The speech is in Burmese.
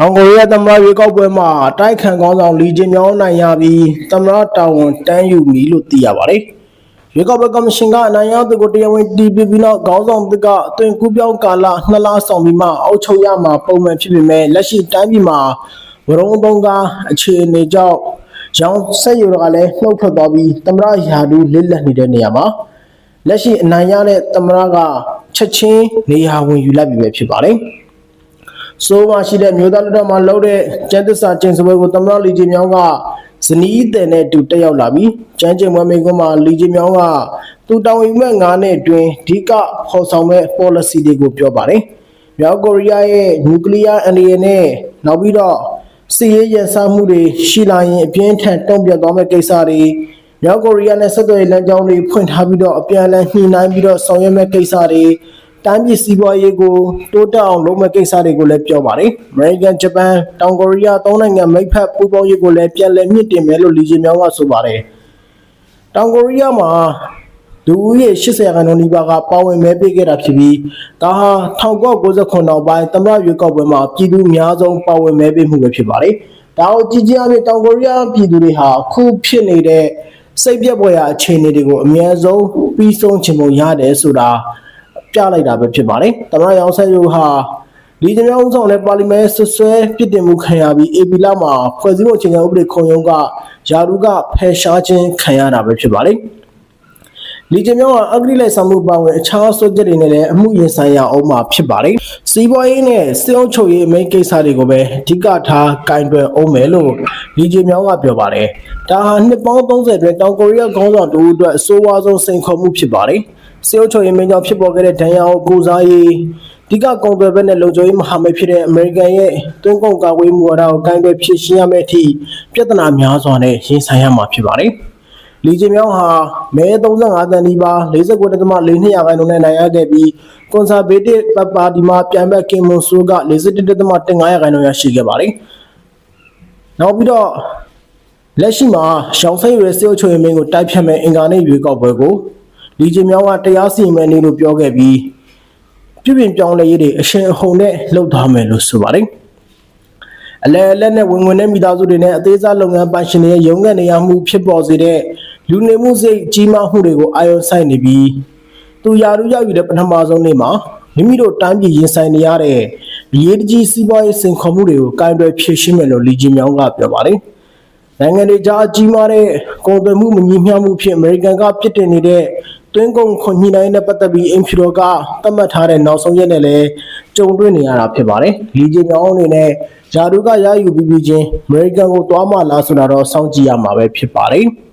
တောင်ကိုရီးယားသမ္မတရွေးကောက်ပွဲမှာတိုက်ခိုက်ခေါင်းဆောင်လီဂျင်မြောင်းနိုင်ရပြီးသမ္မတတာဝန်တန်းယူပြီလို့သိရပါတယ်။ရွေးကောက်ပွဲကော်မရှင်ကအနိုင်ရသူကိုတရားဝင်တည်ပြပြီးနောက်ခေါင်းဆောင်တစ်ကအသွင်ကူးပြောင်းကာလနှစ်လဆောင်ပြီးမှအောက်ချုပ်ရမှာပုံမှန်ဖြစ်ပေမဲ့လက်ရှိတိုင်းပြည်မှာဝရုံးသုံးကားအခြေအနေကြောင့်ရောင်ဆက်ယူကလည်းနှုတ်ထွက်သွားပြီးသမ္မတရာထူးလစ်လက်နေတဲ့နေရာမှာလက်ရှိအနိုင်ရတဲ့သမ္မတကချက်ချင်းနေရာဝင်ယူလိုက်ပြီပဲဖြစ်ပါတယ်။ ဆိုးမရှိတဲ့မြို့သားလက်ထက်မှာလှုပ်တဲ့ကျန်းသစ္စာကျင်းစပွဲကိုသမ္မတလီဂျီမြောင်းကဇနီးတဲ့နဲ့တူတက်ရောက်လာပြီးကျန်းကျင်ပွဲမိကွန်းမှာလီဂျီမြောင်းကသူတောင်းယူမဲ့ငါးနဲ့အတွင်းအဓိကခေါ်ဆောင်မဲ့ policy တွေကိုပြောပါတယ်။မြောက်ကိုရီးယားရဲ့နျူကလ িয়ার အန္တရာယ်နဲ့နောက်ပြီးတော့စစ်ရေးရန်စမှုတွေရှိလာရင်အပြင်းထန်တုံ့ပြန်သွားမဲ့ကိစ္စတွေမြောက်ကိုရီးယားနဲ့ဆက်သွယ်ရေးလမ်းကြောင်းတွေဖွင့်ထားပြီးတော့အပြန်အလှန်ညှိနှိုင်းပြီးတော့ဆောင်ရွက်မဲ့ကိစ္စတွေ တိုင်းပြည်စီးပွားရေးကိုတိုးတက်အောင်လုပ်မဲ့ကိစ္စတွေကိုလည်းပြောပါတယ်။ American, Japan, တောင်ကိုရီးယားသုံးနိုင်ငံမိတ်ဖက်ပူးပေါင်းရေးကိုလည်းပြန်လည်မြင့်တင်မယ်လို့လီဂျီမြောင်းကဆိုပါတယ်။တောင်ကိုရီးယားမှာလူဦးရေ80ရာခိုင်နှုန်းနီးပါးကပါဝင်မဲပေးခဲ့တာဖြစ်ပြီးဒါဟာ1999နောက်ပိုင်းသမ္မတရွေးကောက်ပွဲမှာပြည်သူအများဆုံးပါဝင်မဲပေးမှုပဲဖြစ်ပါတယ်။ဒါကိုကြည်ကြည်အပြင်တောင်ကိုရီးယားပြည်သူတွေဟာအခုဖြစ်နေတဲ့စိတ်ပြက်ပွဲရာအခြေအနေတွေကိုအများဆုံးပြီးဆုံးချင်ပုံရတယ်ဆိုတာ ပြလိုက်တာပဲဖြစ်ပါတယ်။သမ္မတရောင်ဆက်ယူဟာဒီကြမြောင်းဆောင်တဲ့ပါလီမန်ဆွဆွဲပြစ်တင်မှုခံရပြီး AP လာမှာဖွဲ့စည်းပုံအခြေခံဥပဒေခုံရုံးကယာရုကဖယ်ရှားခြင်းခံရတာပဲဖြစ်ပါတယ်။ လီဂျင်မြောင်းကအဂတိလိုက်ဆောင်မှုပါဝင်အခြားစွဲချက်တွေနဲ့လည်းအမှုရင်ဆိုင်ရအောင်မှာဖြစ်ပါတယ်။စီးပွားရေးနဲ့စေအုပ်ချုပ်ရေးအမိန့်ကိစ္စတွေကိုပဲအဓိကထားကင်တွယ်အောင်မယ်လို့လီဂျင်မြောင်းကပြောပါတယ်။ဒါဟာနှစ်ပေါင်း30အတွင်းတောင်ကိုရီးယားခေါင်းဆောင်တူအတွက်အဆိုးဝါးဆုံးစိန်ခေါ်မှုဖြစ်ပါတယ်။စေအုပ်ချုပ်ရေးမင်းကြောင့်ဖြစ်ပေါ်ခဲ့တဲ့ဒဏ်ရာကိုကိုစားရေးဒီကကုန်သွယ်ဘက်နဲ့လုံခြုံရေးမဟာမိတ်ဖြစ်တဲ့အမေရိကန်ရဲ့တွန်းကုန်ကာကွယ်မှုဝါဒကိုကင်တွယ်ဖြစ်ရှင်းရမယ့်အထိပြဿနာများစွာနဲ့ရင်ဆိုင်ရမှာဖြစ်ပါတယ်။ လီဂျင်မြောင်းဟာမဲ35တန်းနီးပါး49.42ရာခိုင်နှုန်းနဲ့နိုင်ရခဲ့ပြီးကွန်ဆာဗေးတစ်ပါတီမှာပြန်ဘက်ကင်မွန်ဆိုးက41.15ရာခိုင်နှုန်းရရှိခဲ့ပါတယ်။နောက်ပြီးတော့လက်ရှိမှာရှောင်းဆိတ်ရဲစေအုပ်ချုပ်ရေးမင်းကိုတိုက်ဖြတ်မဲ့အင်ကာနဲ့ရွေးကောက်ပွဲကိုလီဂျင်မြောင်းကတရားစီရင်မယ်နေလို့ပြောခဲ့ပြီးပြုပြင်ပြောင်းလဲရေးတွေအရှင်အဟုန်နဲ့လှုပ်သွားမယ်လို့ဆိုပါတယ်။အလဲအလက်နဲ့ဝင်ဝင်တဲ့မိသားစုတွေနဲ့အသေးစားလုပ်ငန်းပိုင်ရှင်တွေရဲ့ရုံးကန်နေရမှုဖြစ်ပေါ်စေတဲ့ လူနေမှုစိတ်ကြီးမားမှုတွေကိုအာရုံစိုက်နေပြီးသူယာရုရောက်ယူတဲ့ပထမဆုံးနေ့မှာမိမိတို့တိုင်းပြည်ရင်ဆိုင်နေရတဲ့အရေးတကြီးစီးပွားရေးစိန်ခေါ်မှုတွေကိုကင်တွယ်ဖြေရှင်းမယ်လို့လီဂျင်မြောင်းကပြောပါတယ်။နိုင်ငံတွေကြားအကြီးမားတဲ့ကုန်သွယ်မှုမညီမျှမှုဖြစ်အမေရိကန်ကပြစ်တင်နေတဲ့တွင်းကုန်ခွန်ညှိနှိုင်းတဲ့ပတ်သက်ပြီးအင်ဖြူတော်ကသတ်မှတ်ထားတဲ့နောက်ဆုံးရက်နဲ့လည်းကြုံတွေ့နေရတာဖြစ်ပါတယ်။လီဂျင်မြောင်းအနေနဲ့ဂျာဒူကရယူပြီးပြီးချင်းအမေရိကန်ကိုသွားမှလားဆိုတာတော့စောင့်ကြည့်ရမှာပဲဖြစ်ပါတယ်။